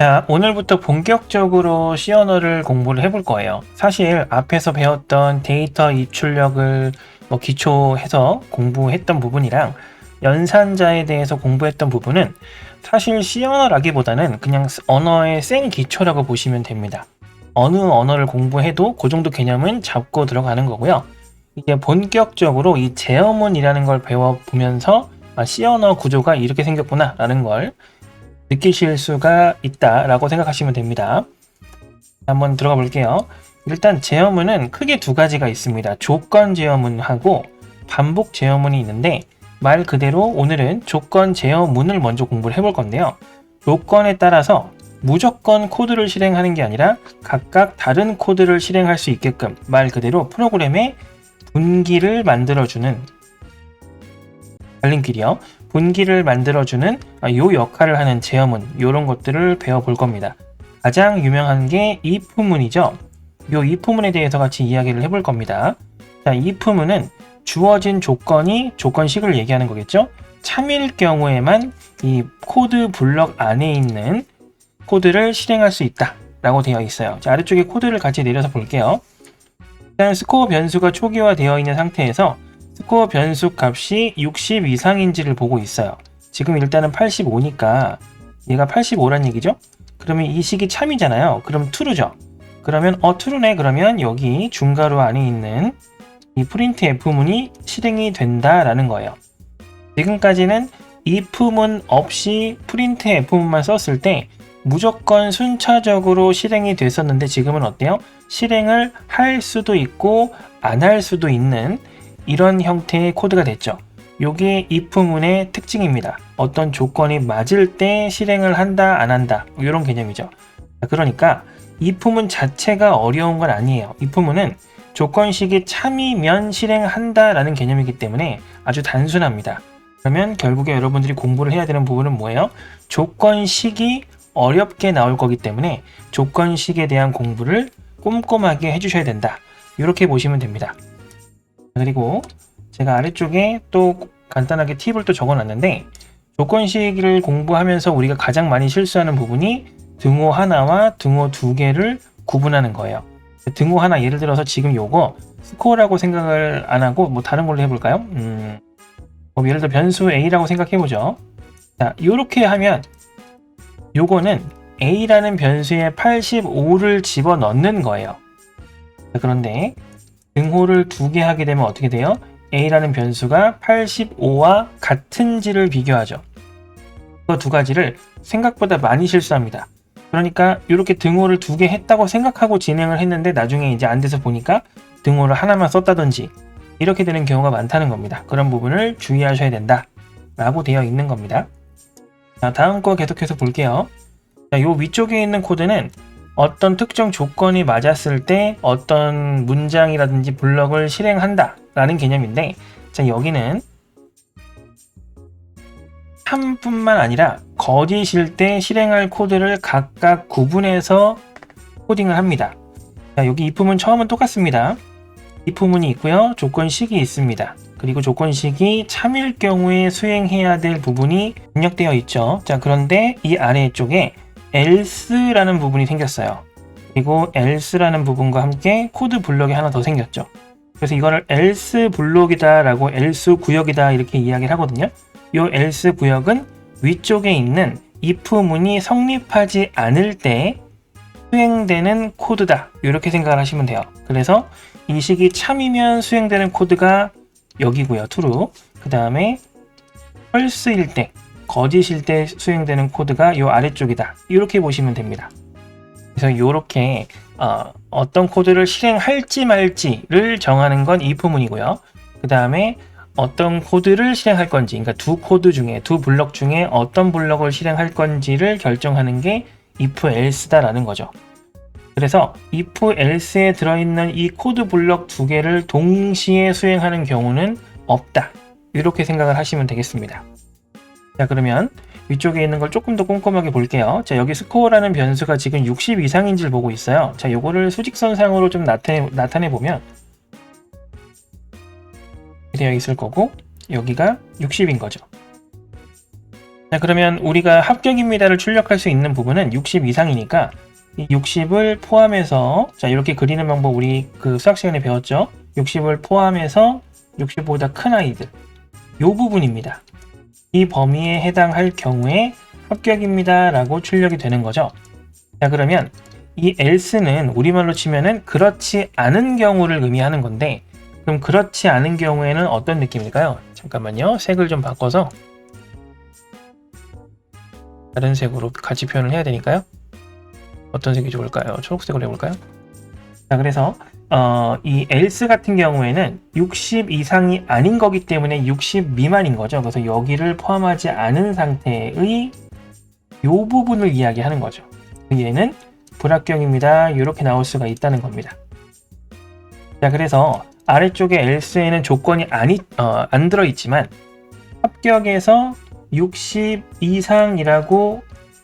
자, 오늘부터 본격적으로 C 언어를 공부를 해볼 거예요. 사실 앞에서 배웠던 데이터 입출력을 뭐 기초해서 공부했던 부분이랑 연산자에 대해서 공부했던 부분은 사실 C 언어라기보다는 그냥 언어의 생 기초라고 보시면 됩니다. 어느 언어를 공부해도 그 정도 개념은 잡고 들어가는 거고요. 이제 본격적으로 이 제어문이라는 걸 배워보면서 아, C 언어 구조가 이렇게 생겼구나 라는 걸 느끼실 수가 있다라고 생각하시면 됩니다. 한번 들어가 볼게요. 일단 제어문은 크게 두 가지가 있습니다. 조건 제어문하고 반복 제어문이 있는데 말 그대로 오늘은 조건 제어문을 먼저 공부를 해볼 건데요. 조건에 따라서 무조건 코드를 실행하는 게 아니라 각각 다른 코드를 실행할 수 있게끔 말 그대로 프로그램의 분기를 만들어주는 달림길이요. 분기를 만들어주는 아, 요 역할을 하는 제어문 이런 것들을 배워볼 겁니다. 가장 유명한 게 if문이죠. 요 if문에 대해서 같이 이야기를 해볼 겁니다. 자, if문은 주어진 조건이 조건식을 얘기하는 거겠죠. 참일 경우에만 이 코드 블럭 안에 있는 코드를 실행할 수 있다 라고 되어 있어요. 자, 아래쪽에 코드를 같이 내려서 볼게요. 일단 스코어 변수가 초기화되어 있는 상태에서 스코어 변수 값이 60 이상인지를 보고 있어요. 지금 일단은 85니까 얘가 85란 얘기죠? 그러면 이 식이 참이잖아요. 그럼 true죠. 그러면 어 true네 그러면 여기 중괄호 안에 있는 이 프린트 f문이 실행이 된다라는 거예요. 지금까지는 if문 없이 프린트 f문만 썼을 때 무조건 순차적으로 실행이 됐었는데 지금은 어때요? 실행을 할 수도 있고 안 할 수도 있는 이런 형태의 코드가 됐죠. 요게 if문의 특징입니다. 어떤 조건이 맞을 때 실행을 한다, 안 한다, 이런 개념이죠. 그러니까 if문 자체가 어려운 건 아니에요. if문은 조건식이 참이면 실행한다 라는 개념이기 때문에 아주 단순합니다. 그러면 결국에 여러분들이 공부를 해야 되는 부분은 뭐예요? 조건식이 어렵게 나올 거기 때문에 조건식에 대한 공부를 꼼꼼하게 해주셔야 된다. 이렇게 보시면 됩니다. 그리고 제가 아래쪽에 또 간단하게 팁을 또 적어놨는데 조건식을 공부하면서 우리가 가장 많이 실수하는 부분이 등호 하나와 등호 두 개를 구분하는 거예요. 등호 하나 예를 들어서 지금 요거 스코어라고 생각을 안 하고 뭐 다른 걸로 해볼까요? 음, 뭐 예를 들어 변수 a라고 생각해보죠. 자, 이렇게 하면 요거는 a라는 변수에 85를 집어넣는 거예요. 자, 그런데 등호를 두 개 하게 되면 어떻게 돼요? a라는 변수가 85와 같은지를 비교하죠. 그 두 가지를 생각보다 많이 실수합니다. 그러니까 이렇게 등호를 두 개 했다고 생각하고 진행을 했는데 나중에 이제 안 돼서 보니까 등호를 하나만 썼다든지 이렇게 되는 경우가 많다는 겁니다. 그런 부분을 주의하셔야 된다. 라고 되어 있는 겁니다. 자, 다음 거 계속해서 볼게요. 자, 요 위쪽에 있는 코드는 어떤 특정 조건이 맞았을 때 어떤 문장이라든지 블럭을 실행한다 라는 개념인데 자 여기는 참뿐만 아니라 거짓일 때 실행할 코드를 각각 구분해서 코딩을 합니다. 자 여기 if문 처음은 똑같습니다. if문이 있고요. 조건식이 있습니다. 그리고 조건식이 참일 경우에 수행해야 될 부분이 입력되어 있죠. 자 그런데 이 아래쪽에 else라는 부분이 생겼어요. 그리고 else라는 부분과 함께 코드 블럭이 하나 더 생겼죠. 그래서 이거를 else 블록이다라고 else 구역이다 이렇게 이야기를 하거든요. 이 else 구역은 위쪽에 있는 if 문이 성립하지 않을 때 수행되는 코드다. 이렇게 생각을 하시면 돼요. 그래서 이 식이 참이면 수행되는 코드가 여기고요. true. 그 다음에 false일 때 거짓일 때 수행되는 코드가 이 아래쪽이다. 이렇게 보시면 됩니다. 그래서 이렇게 어, 어떤 코드를 실행할지 말지를 정하는 건 if문이고요. 그 다음에 어떤 코드를 실행할 건지, 그러니까 두 코드 중에 두 블럭 중에 어떤 블럭을 실행할 건지를 결정하는 게 if else다라는 거죠. 그래서 if else에 들어있는 이 코드 블럭 두 개를 동시에 수행하는 경우는 없다. 이렇게 생각을 하시면 되겠습니다. 자 그러면 위쪽에 있는 걸 조금 더 꼼꼼하게 볼게요. 자 여기 스코어라는 변수가 지금 60 이상인지를 보고 있어요. 자 요거를 수직선상으로 좀 나타내, 나타내 보면 되어 있을 거고 여기가 60인 거죠. 자, 그러면 우리가 합격입니다를 출력할 수 있는 부분은 60 이상이니까 이 60을 포함해서 자, 이렇게 그리는 방법 우리 그 수학 시간에 배웠죠? 60을 포함해서 60보다 큰 아이들. 요 부분입니다. 이 범위에 해당할 경우에 합격입니다 라고 출력이 되는 거죠. 자, 그러면 이 else는 우리말로 치면은 그렇지 않은 경우를 의미하는 건데 그럼 그렇지 않은 경우에는 어떤 느낌일까요? 잠깐만요. 색을 좀 바꿔서 다른 색으로 같이 표현을 해야 되니까요. 어떤 색이 좋을까요? 초록색으로 해볼까요? 자, 그래서 어, 이 else 같은 경우에는 60 이상이 아닌 거기 때문에 60 미만인 거죠. 그래서 여기를 포함하지 않은 상태의 요 부분을 이야기하는 거죠. 얘는 불합격입니다. 이렇게 나올 수가 있다는 겁니다. 자, 그래서 아래쪽에 else에는 조건이 아니, 어, 안 들어있지만 합격에서 60 이상이라고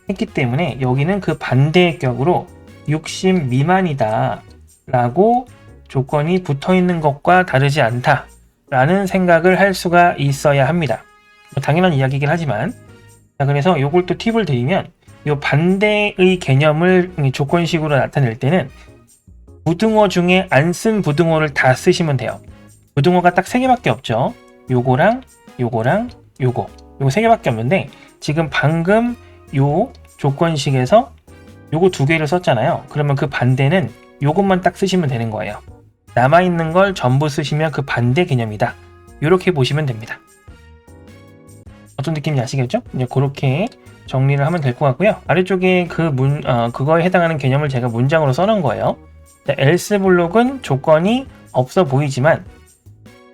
했기 때문에 여기는 그 반대의 격으로 60 미만이다 라고 조건이 붙어 있는 것과 다르지 않다 라는 생각을 할 수가 있어야 합니다. 뭐 당연한 이야기이긴 하지만 자 그래서 요걸 또 팁을 드리면 요 반대의 개념을 조건식으로 나타낼 때는 부등호 중에 안 쓴 부등호를 다 쓰시면 돼요. 부등호가 딱세 개밖에 없죠. 요거랑 요거랑 요거 요거 세 개밖에 없는데 지금 방금 요 조건식에서 요거 두 개를 썼잖아요. 그러면 그 반대는 요것만 딱 쓰시면 되는 거예요. 남아있는 걸 전부 쓰시면 그 반대 개념이다. 이렇게 보시면 됩니다. 어떤 느낌인지 아시겠죠? 이제 그렇게 정리를 하면 될 것 같고요. 아래쪽에 그 문, 어, 그거에 해당하는 개념을 제가 문장으로 써놓은 거예요. 자, else 블록은 조건이 없어 보이지만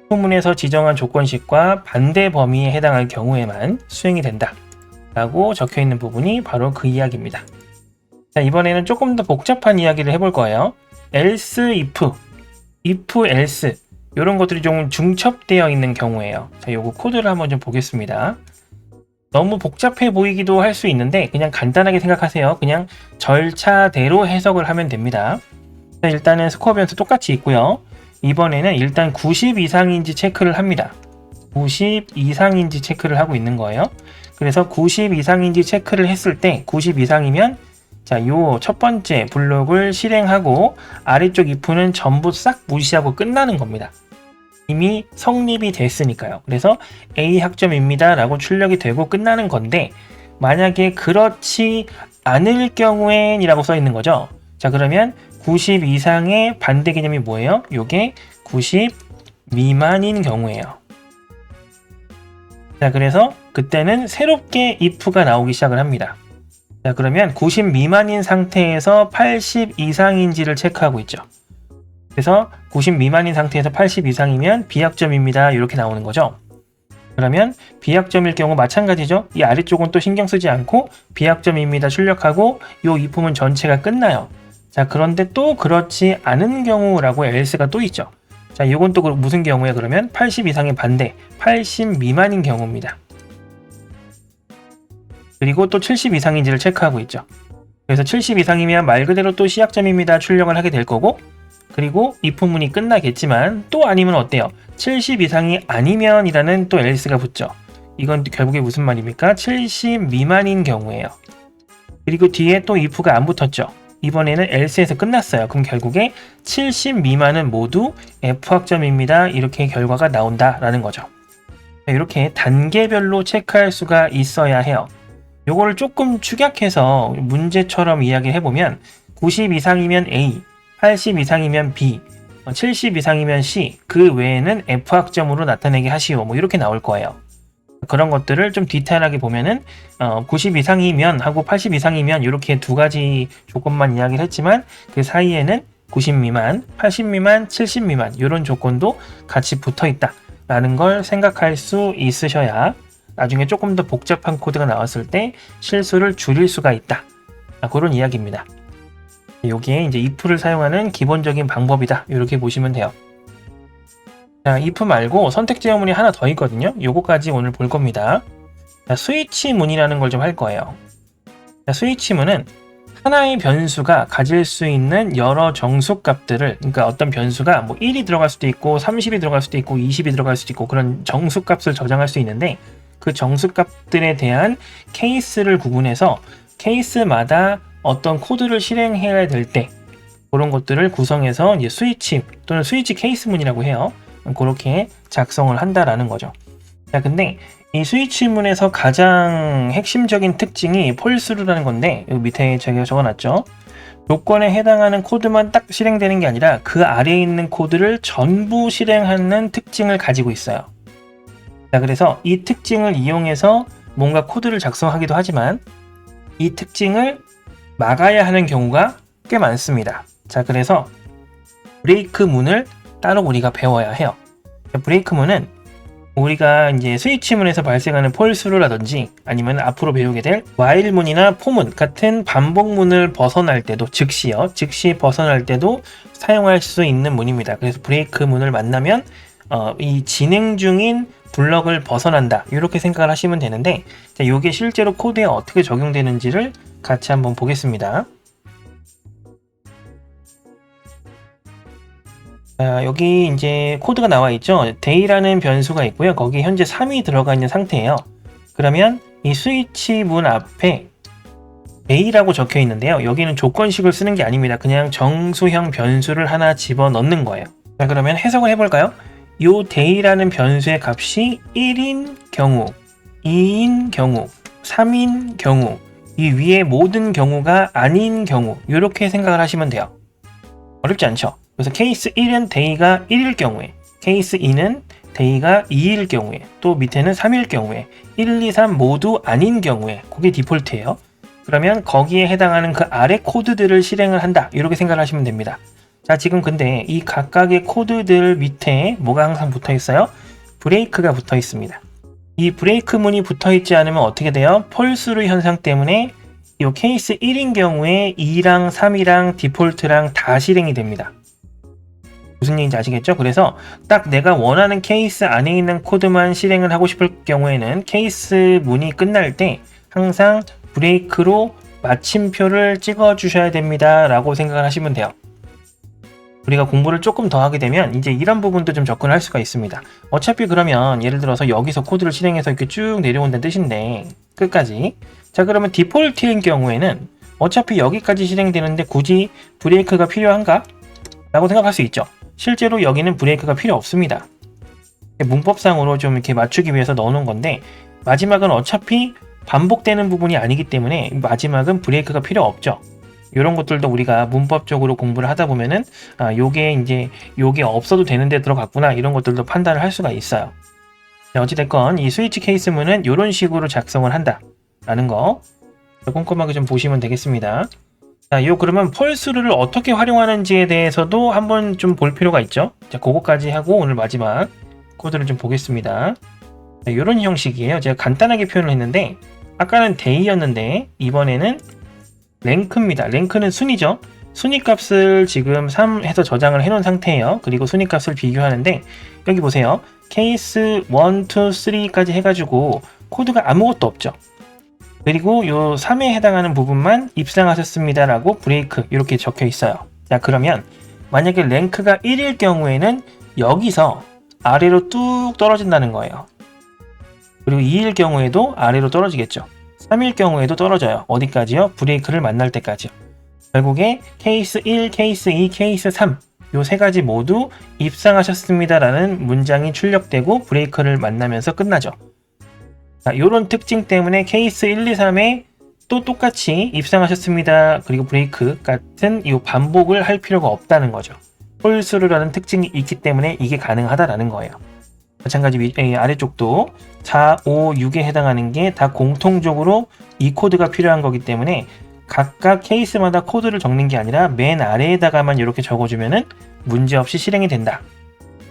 후문에서 지정한 조건식과 반대 범위에 해당할 경우에만 수행이 된다. 라고 적혀 있는 부분이 바로 그 이야기입니다. 자, 이번에는 조금 더 복잡한 이야기를 해볼 거예요. else, if, if, else 이런 것들이 좀 중첩되어 있는 경우예요. 자, 요거 코드를 한번 좀 보겠습니다. 너무 복잡해 보이기도 할 수 있는데 그냥 간단하게 생각하세요. 그냥 절차대로 해석을 하면 됩니다. 자, 일단은 스코어 변수 똑같이 있고요. 이번에는 일단 90 이상인지 체크를 합니다. 90 이상인지 체크를 하고 있는 거예요. 그래서 90 이상인지 체크를 했을 때 90 이상이면 자, 요 첫 번째 블록을 실행하고 아래쪽 if는 전부 싹 무시하고 끝나는 겁니다. 이미 성립이 됐으니까요. 그래서 A 학점입니다. 라고 출력이 되고 끝나는 건데 만약에 그렇지 않을 경우엔 이라고 써 있는 거죠. 자, 그러면 90 이상의 반대 개념이 뭐예요? 요게 90 미만인 경우예요. 자, 그래서 그때는 새롭게 if가 나오기 시작을 합니다. 자, 그러면 90 미만인 상태에서 80 이상인지를 체크하고 있죠. 그래서 90 미만인 상태에서 80 이상이면 비학점입니다. 이렇게 나오는 거죠. 그러면 비학점일 경우 마찬가지죠. 이 아래쪽은 또 신경 쓰지 않고 비학점입니다. 출력하고 이 이품은 전체가 끝나요. 자, 그런데 또 그렇지 않은 경우라고 else가 또 있죠. 자, 이건 또 무슨 경우에 그러면 80 이상의 반대, 80 미만인 경우입니다. 그리고 또 70 이상인지를 체크하고 있죠. 그래서 70 이상이면 말 그대로 또 시약점입니다. 출력을 하게 될 거고 그리고 이 부문이 끝나겠지만 또 아니면 어때요? 70 이상이 아니면 이라는 또 else가 붙죠. 이건 결국에 무슨 말입니까? 70 미만인 경우예요. 그리고 뒤에 또 if가 안 붙었죠. 이번에는 else에서 끝났어요. 그럼 결국에 70 미만은 모두 F학점입니다. 이렇게 결과가 나온다라는 거죠. 이렇게 단계별로 체크할 수가 있어야 해요. 요거를 조금 축약해서 문제처럼 이야기해 보면 90 이상이면 A, 80 이상이면 B, 70 이상이면 C, 그 외에는 F 학점으로 나타내게 하시오. 뭐 이렇게 나올 거예요. 그런 것들을 좀 디테일하게 보면은 어, 90 이상이면 하고 80 이상이면 이렇게 두 가지 조건만 이야기를 했지만 그 사이에는 90 미만, 80 미만, 70 미만 이런 조건도 같이 붙어 있다라는 걸 생각할 수 있으셔야 나중에 조금 더 복잡한 코드가 나왔을 때 실수를 줄일 수가 있다. 아, 그런 이야기입니다. 여기에 이제 if를 사용하는 기본적인 방법이다. 이렇게 보시면 돼요. 자, if 말고 선택 제어문이 하나 더 있거든요. 요거까지 오늘 볼 겁니다. 자, 스위치 문이라는 걸 좀 할 거예요. 자, 스위치 문은 하나의 변수가 가질 수 있는 여러 정수 값들을 그러니까 어떤 변수가 뭐 1이 들어갈 수도 있고 30이 들어갈 수도 있고 20이 들어갈 수도 있고 그런 정수 값을 저장할 수 있는데 그 정수값들에 대한 케이스를 구분해서 케이스마다 어떤 코드를 실행해야 될 때 그런 것들을 구성해서 이제 스위치 또는 스위치 케이스문이라고 해요. 그렇게 작성을 한다라는 거죠. 자, 근데 이 스위치문에서 가장 핵심적인 특징이 폴스루라는 건데 여기 밑에 제가 적어놨죠. 조건에 해당하는 코드만 딱 실행되는 게 아니라 그 아래에 있는 코드를 전부 실행하는 특징을 가지고 있어요. 자, 그래서 이 특징을 이용해서 뭔가 코드를 작성하기도 하지만 이 특징을 막아야 하는 경우가 꽤 많습니다. 자, 그래서 브레이크 문을 따로 우리가 배워야 해요. 브레이크 문은 우리가 이제 스위치 문에서 발생하는 폴스루라든지 아니면 앞으로 배우게 될 와일문이나 포문 같은 반복 문을 벗어날 때도 즉시요. 즉시 벗어날 때도 사용할 수 있는 문입니다. 그래서 브레이크 문을 만나면 어, 이 진행 중인 블럭을 벗어난다. 이렇게 생각을 하시면 되는데 자, 이게 실제로 코드에 어떻게 적용되는지를 같이 한번 보겠습니다. 자, 여기 이제 코드가 나와 있죠. day라는 변수가 있고요. 거기 현재 3이 들어가 있는 상태예요. 그러면 이 스위치 문 앞에 day라고 적혀 있는데요. 여기는 조건식을 쓰는 게 아닙니다. 그냥 정수형 변수를 하나 집어 넣는 거예요. 자, 그러면 해석을 해볼까요? 요 day라는 변수의 값이 1인 경우, 2인 경우, 3인 경우, 이 위에 모든 경우가 아닌 경우, 이렇게 생각을 하시면 돼요. 어렵지 않죠? 그래서 케이스 1은 day가 1일 경우에, 케이스 2는 day가 2일 경우에, 또 밑에는 3일 경우에, 1, 2, 3 모두 아닌 경우에, 그게 디폴트예요. 그러면 거기에 해당하는 그 아래 코드들을 실행을 한다. 이렇게 생각을 하시면 됩니다. 자, 지금 근데 이 각각의 코드들 밑에 뭐가 항상 붙어 있어요? 브레이크가 붙어 있습니다. 이 브레이크 문이 붙어 있지 않으면 어떻게 돼요? 폴스루 현상 때문에 이 케이스 1인 경우에 2랑 3이랑 디폴트랑 다 실행이 됩니다. 무슨 얘기인지 아시겠죠? 그래서 딱 내가 원하는 케이스 안에 있는 코드만 실행을 하고 싶을 경우에는 케이스 문이 끝날 때 항상 브레이크로 마침표를 찍어 주셔야 됩니다. 라고 생각을 하시면 돼요. 우리가 공부를 조금 더 하게 되면 이제 이런 부분도 좀 접근할 수가 있습니다. 어차피 그러면 예를 들어서 여기서 코드를 실행해서 이렇게 쭉 내려온다는 뜻인데 끝까지 자 그러면 디폴트인 경우에는 어차피 여기까지 실행되는데 굳이 브레이크가 필요한가? 라고 생각할 수 있죠. 실제로 여기는 브레이크가 필요 없습니다. 문법상으로 좀 이렇게 맞추기 위해서 넣어놓은 건데 마지막은 어차피 반복되는 부분이 아니기 때문에 마지막은 브레이크가 필요 없죠. 이런 것들도 우리가 문법적으로 공부를 하다 보면은 아, 요게 이제 요게 없어도 되는데 들어갔구나 이런 것들도 판단을 할 수가 있어요. 어찌됐건 이 스위치 케이스문은 이런 식으로 작성을 한다 라는 거 꼼꼼하게 좀 보시면 되겠습니다. 자, 요 그러면 펄스를 어떻게 활용하는지에 대해서도 한번 좀 볼 필요가 있죠. 자, 그거까지 하고 오늘 마지막 코드를 좀 보겠습니다. 자, 이런 형식이에요. 제가 간단하게 표현을 했는데 아까는 데이였는데 이번에는 랭크입니다. 랭크는 순위죠. 순위 값을 지금 3 해서 저장을 해놓은 상태예요. 그리고 순위 값을 비교하는데 여기 보세요. 케이스 1, 2, 3까지 해가지고 코드가 아무것도 없죠. 그리고 요 3에 해당하는 부분만 입상하셨습니다라고 브레이크 이렇게 적혀 있어요. 자 그러면 만약에 랭크가 1일 경우에는 여기서 아래로 뚝 떨어진다는 거예요. 그리고 2일 경우에도 아래로 떨어지겠죠. 3일 경우에도 떨어져요. 어디까지요? 브레이크를 만날 때까지요. 결국에 케이스 1, 케이스 2, 케이스 3 요 세 가지 모두 입상하셨습니다라는 문장이 출력되고 브레이크를 만나면서 끝나죠. 자, 요런 특징 때문에 케이스 1, 2, 3에 또 똑같이 입상하셨습니다. 그리고 브레이크 같은 이 반복을 할 필요가 없다는 거죠. 홀스루라는 특징이 있기 때문에 이게 가능하다라는 거예요. 마찬가지 위, 에, 아래쪽도 4, 5, 6에 해당하는 게 다 공통적으로 이 코드가 필요한 거기 때문에 각각 케이스마다 코드를 적는 게 아니라 맨 아래에다가만 이렇게 적어주면은 문제없이 실행이 된다.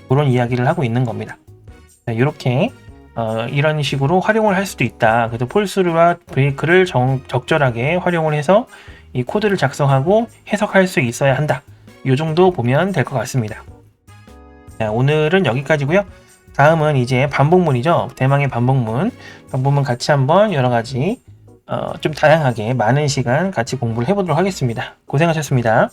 그런 이야기를 하고 있는 겁니다. 자, 이렇게 어, 이런 식으로 활용을 할 수도 있다. 그래서 폴스루와 브레이크를 정, 적절하게 활용을 해서 이 코드를 작성하고 해석할 수 있어야 한다. 이 정도 보면 될 것 같습니다. 자, 오늘은 여기까지고요. 다음은 이제 반복문이죠. 대망의 반복문. 반복문 같이 한번 여러 가지 어, 좀 다양하게 많은 시간 같이 공부를 해보도록 하겠습니다. 고생하셨습니다.